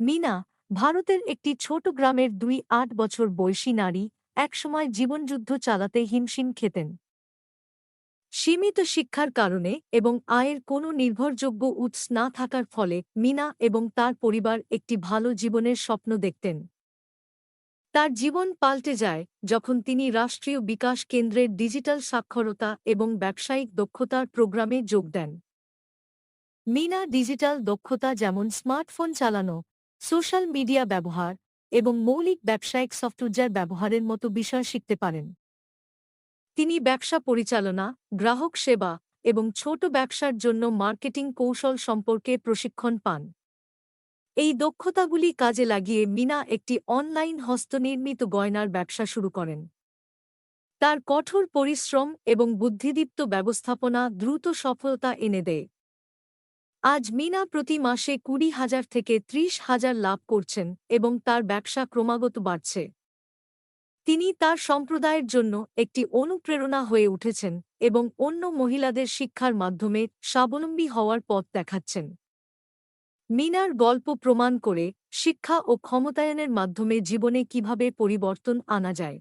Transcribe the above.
মিনা, ভারতের একটি ছোট গ্রামের দুই আট বছর বয়সী নারী একসময় জীবনযুদ্ধ চালাতে হিমশিম খেতেন। সীমিত শিক্ষার কারণে এবং আয়ের কোনো নির্ভরযোগ্য উৎস না থাকার ফলে মিনা এবং তার পরিবার একটি ভালো জীবনের স্বপ্ন দেখতেন। তার জীবন পাল্টে যায় যখন তিনি রাষ্ট্রীয় বিকাশ কেন্দ্রের ডিজিটাল সাক্ষরতা এবং ব্যবসায়িক দক্ষতার প্রোগ্রামে যোগ দেন। মিনা ডিজিটাল দক্ষতা যেমন স্মার্টফোন চালানো সোশ্যাল মিডিয়া ব্যবহার এবং মৌলিক ব্যবসায়িক সফটওয়্যার ব্যবহারের মতো বিষয় শিখতে পারেন। তিনি ব্যবসা পরিচালনা, গ্রাহক সেবা এবং ছোট ব্যবসার জন্য মার্কেটিং কৌশল সম্পর্কে প্রশিক্ষণ পান। এই দক্ষতাগুলি কাজে লাগিয়ে মিনা একটি অনলাইন হস্তনির্মিত গয়নার ব্যবসা শুরু করেন। তার কঠোর পরিশ্রম এবং বুদ্ধিদীপ্ত ব্যবস্থাপনা দ্রুত সফলতা এনে দেয়। আজ মিনা প্রতি মাসে কুড়ি হাজার থেকে ত্রিশ হাজার লাভ করছেন এবং তার ব্যবসা ক্রমাগত বাড়ছে। তিনি তার সম্প্রদায়ের জন্য একটি অনুপ্রেরণা হয়ে উঠেছেন এবং অন্য মহিলাদের শিক্ষার মাধ্যমে স্বাবলম্বী হওয়ার পথ দেখাচ্ছেন। মিনার গল্প প্রমাণ করে শিক্ষা ও ক্ষমতায়নের মাধ্যমে জীবনে কীভাবে পরিবর্তন আনা যায়।